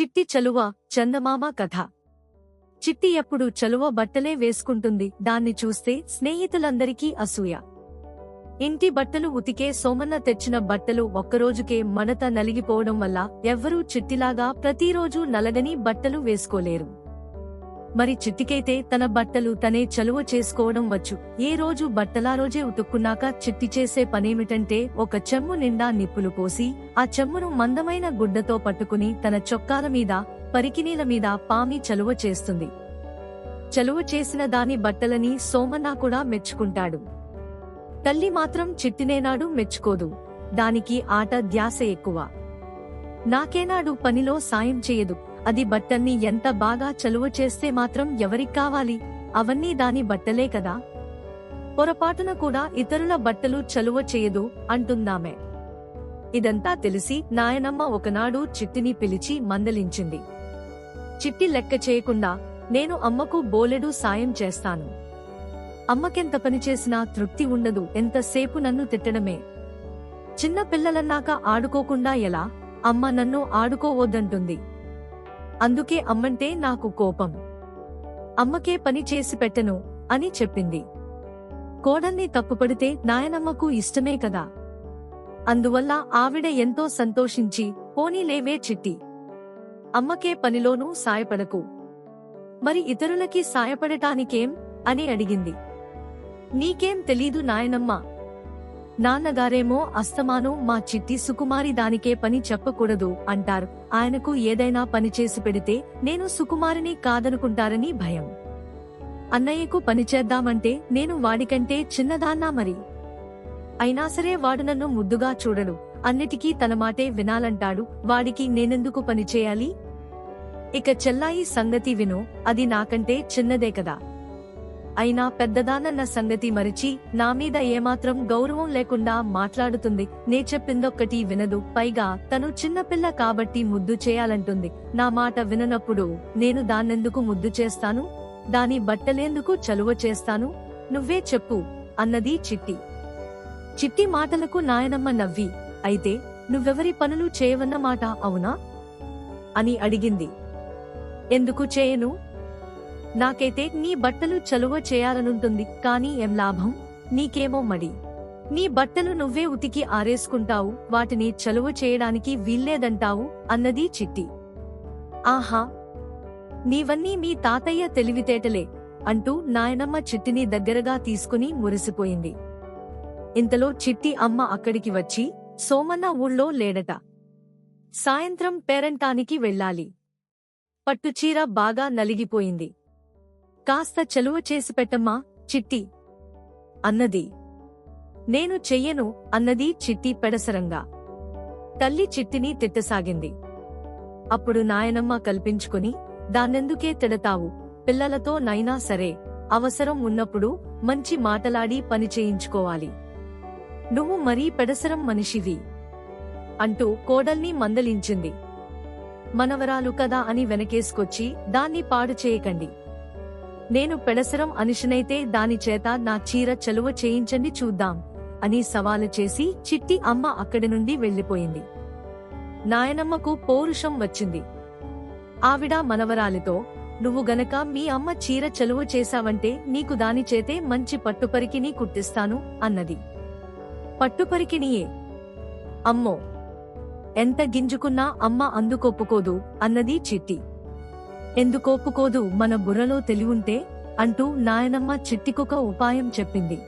చిట్టి చలువ చందమామ కథ. చిట్టి ఎప్పుడు చలువ బట్టలే వేసుకుంటుంది. దాన్ని చూస్తే స్నేహితులందరికీ అసూయ. ఇంటి బట్టలు ఉతికే సోమన్న తెచ్చిన బట్టలు ఒక్కరోజుకే మనత నలిగిపోవడం వల్ల ఎవ్వరూ చిట్టిలాగా ప్రతిరోజు నలగని బట్టలు వేసుకోలేరు. మరి చిట్టికైతే తన బట్టలు తనే చలువ చేసుకోవడం వచ్చు. ఏ రోజు బట్టలా రోజే ఉతుక్కున్నాక చిట్టి చేసే పనేమిటంటే ఒక చెమ్ము నిండా నిప్పులు పోసి ఆ చెమ్మును మందమైన గుడ్డతో పట్టుకుని తన చొక్కాల మీద పరికినీల మీద పామి చలువ చేస్తుంది. చలువ చేసిన దాని బట్టలని సోమన్న కూడా మెచ్చుకుంటాడు. తల్లి మాత్రం చిట్టినేనాడు మెచ్చుకోదు. దానికి ఆట ధ్యాస ఎక్కువ. నాకేనాడు పనిలో సాయం చేయదు. అది బట్టల్ని ఎంత బాగా చలువ చేస్తే మాత్రం ఎవరికి కావాలి? అవన్నీ దాని బట్టలే కదా? పొరపాటున కూడా ఇతరుల బట్టలు చలువ చేయదు అంటుందామె. ఇదంతా తెలిసి నాయనమ్మ ఒకనాడు చిట్టిని పిలిచి మందలించింది. చిట్టి లెక్క చేయకుండా నేను అమ్మకు బోలెడు సాయం చేస్తాను. అమ్మకెంత పనిచేసినా తృప్తి ఉండదు ఎంతసేపు నన్ను తిట్టడమే. చిన్న పిల్లలన్నాక ఆడుకోకుండా ఎలా? అమ్మ నన్ను ఆడుకోవద్దంటుంది. అందుకే అమ్మంటే నాకు కోపం. అమ్మకే పని చేసి పెట్టను అని చెప్పింది. కోడల్ని తప్పుపడితే నాయనమ్మకు ఇష్టమే కదా. అందువల్ల ఆవిడ ఎంతో సంతోషించి పోనీలేవే చిట్టి. అమ్మకే పనిలోనూ సాయపడకు. మరి ఇతరులకి సాయపడటానికేం? అని అడిగింది. నీకేం తెలీదు నాయనమ్మ. నాన్నగారేమో అస్తమాను మా చిట్టి సుకుమారి దానికే పని చెప్పకూడదు అంటారు. ఆయనకు ఏదైనా పని చేసి పెడితే నేను సుకుమారిని కాదనుకుంటారని భయం. అన్నయ్యకు పని చేద్దామంటే నేను వాడికంటే చిన్నదాన్నా మరి. అయినా సరే వాడు నన్ను ముద్దుగా చూడడు. అన్నిటికీ తన మాటే వినాలంటాడు. వాడికి నేనెందుకు పని చేయాలి? ఇక చెల్లాయి సంగతి విను. అది నాకంటే చిన్నదే కదా. అయినా పెద్దదానన్న సంగతి మరిచి నా మీద ఏమాత్రం గౌరవం లేకుండా మాట్లాడుతుంది. నే చెప్పిందొక్కటి వినదు. పైగా తను చిన్నపిల్ల కాబట్టి ముద్దు చేయాలంటుంది. నా మాట విననప్పుడు నేను దాన్నెందుకు ముద్దు చేస్తాను? దాని బట్టలేందుకు చలువ చేస్తాను? నువ్వే చెప్పు అన్నది చిట్టి. చిట్టి మాటలకు నాయనమ్మ నవ్వి. అయితే నువ్వెవరి పనులు చేయవన్నమాట అవునా? అని అడిగింది. ఎందుకు చేయను? నాకైతే నీ బట్టలు చలువ చేయాలనుంటుంది కాని ఏం లాభం? నీకేమో మడి. నీ బట్టలు నువ్వే ఉతికి ఆరేసుకుంటావు వాటిని చలువ చేయడానికి వీల్లేదంటావు అన్నది చిట్టి. ఆహా! నీవన్నీ మీ తాతయ్య తెలివితేటలే అంటూ నాయనమ్మ చిట్టిని దగ్గరగా తీసుకుని మురిసిపోయింది. ఇంతలో చిట్టి అమ్మ అక్కడికి వచ్చి సోమన్న ఊళ్ళో లేడట. సాయంత్రం పేరంటానికి వెళ్ళాలి. పట్టుచీర బాగా నలిగిపోయింది. కాస్త చలువ చేసి పెట్టమ్మా చిట్టి. అన్నది. నేను చెయ్యను అన్నది చిట్టి పెడసరంగా. తల్లి చిట్టిని తిట్టసాగింది. అప్పుడు నాయనమ్మ కల్పించుకుని దాన్నెందుకే తిడతావు? పిల్లలతో నైనా సరే అవసరం ఉన్నప్పుడు మంచి మాటలాడి పని చేయించుకోవాలి. నువ్వు మరీ పెడసరం మనిషివి అంటూ కోడల్ని మందలించింది. మనవరాలు కదా అని వెనకేసుకొచ్చి దాన్ని పాడు చేయకండి. నేను పెడసరం అనిషనైతే దాని చేత నా చీర చలువ చేయించండి చూద్దాం అని సవాలు చేసి చిట్టి అమ్మ అక్కడి నుండి వెళ్ళిపోయింది నాయనమ్మకు పౌరుషం వచ్చింది. ఆవిడ మనవరాలితో నువ్వు గనక మీ అమ్మ చీర చలువ చేశావంటే నీకు దాని చేతే మంచి పట్టుపరికిని కుట్టిస్తాను అన్నది. పట్టుపరికినియే? అమ్మో! ఎంత గింజుకున్నా అమ్మ అందుకొప్పుకోదు అన్నది చిట్టి. ఎందుకోప్పుకోదు మన బుర్రలో తెలివుంటే అంటూ నాయనమ్మ చిట్టికొక ఉపాయం చెప్పింది.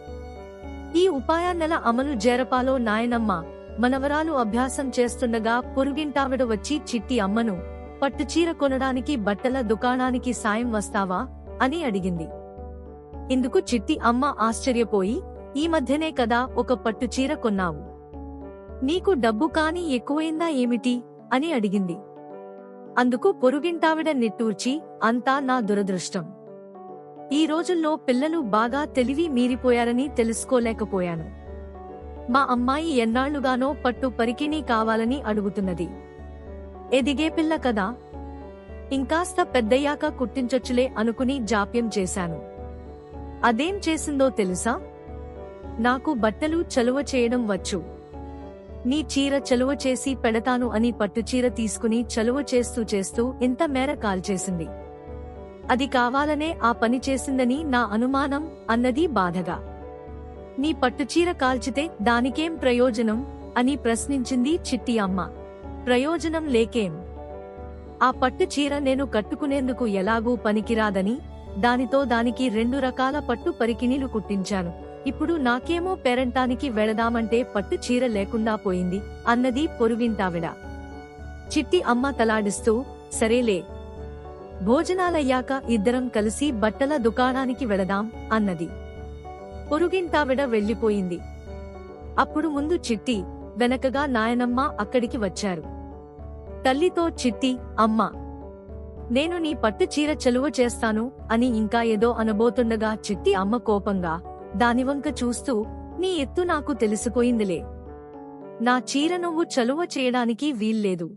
ఈ ఉపాయాన్నెల అమలు జేరపాలో నాయనమ్మ మనవరాలు అభ్యాసం చేస్తుండగా పొరుగింటావిడ వచ్చి చిట్టి అమ్మను పట్టుచీర కొనడానికి బట్టల దుకాణానికి సాయం వస్తావా? అని అడిగింది. ఇందుకు చిట్టి అమ్మ ఆశ్చర్యపోయి ఈ మధ్యనే కదా ఒక పట్టుచీర కొన్నావు. నీకు డబ్బు కాని ఎక్కువైందా ఏమిటి? అని అడిగింది. అందుకు పొరుగింటావిడ నిట్టూర్చి అంతా నా దురదృష్టం. ఈ రోజుల్లో పిల్లలు బాగా తెలివి మీరిపోయారని తెలుసుకోలేకపోయాను. మా అమ్మాయి ఎన్నాళ్ళుగానో పట్టు పరికిణీ కావాలని అడుగుతున్నది. ఎదిగే పిల్ల కదా. ఇంకాస్త పెద్దయ్యాక కుట్టించొచ్చులే అనుకుని జాప్యం చేశాను. అదేం చేసిందో తెలుసా? నాకు బట్టలు చలువ చేయడం వచ్చు. నీ చీర చలువ చేసి పెడతాను అని పట్టుచీర తీసుకుని చలువ చేస్తూ చేస్తూ ఇంత మేర కాల్చేసింది అది కావాలనే ఆ పని చేసిందని నా అనుమానం అన్నది బాధగా. నీ పట్టుచీర కాల్చితే దానికేం ప్రయోజనం? అని ప్రశ్నించింది చిట్టి అమ్మ. ప్రయోజనం లేకేం? ఆ పట్టు చీర నేను కట్టుకునేందుకు ఎలాగూ పనికిరాదని దానితో దానికి రెండు రకాల పట్టు పరికిణీలు కుట్టించాను. ఇప్పుడు నాకేమో పేరంటానికి వెళదామంటే పట్టు చీర లేకుండా పోయింది అన్నది పొరుగింటావిడ చిట్టి అమ్మ తలాడిస్తూ సరేలే. భోజనాలయ్యాక ఇద్దరం కలిసి బట్టల దుకాణానికి వెళదాం అన్నది. పొరుగింటావిడ వెళ్ళిపోయింది అప్పుడు ముందు చిట్టి వెనకగా నాయనమ్మ అక్కడికి వచ్చారు. తల్లితో చిట్టి అమ్మ. నేను నీ పట్టు చీర చెలువ చేస్తాను అని ఇంకా ఏదో అనబోతుండగా చిట్టి అమ్మ కోపంగా దానివంక చూస్తూ నీ ఎత్తు నాకు తెలిసిపోయిందిలే. నా చీర నువ్వు చలువ చేయడానికి వీల్లేదు.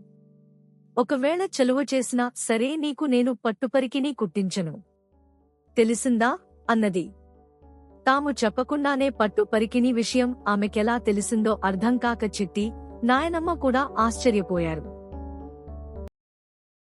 ఒకవేళ చలువ చేసినా సరే నీకు నేను పట్టుపరికిని కుట్టించను. తెలిసిందా? అన్నది. తాము చెప్పకుండానే పట్టు పరికిణి విషయం ఆమెకెలా తెలిసిందో అర్థం కాక చిట్టి నాయనమ్మ కూడా ఆశ్చర్యపోయారు.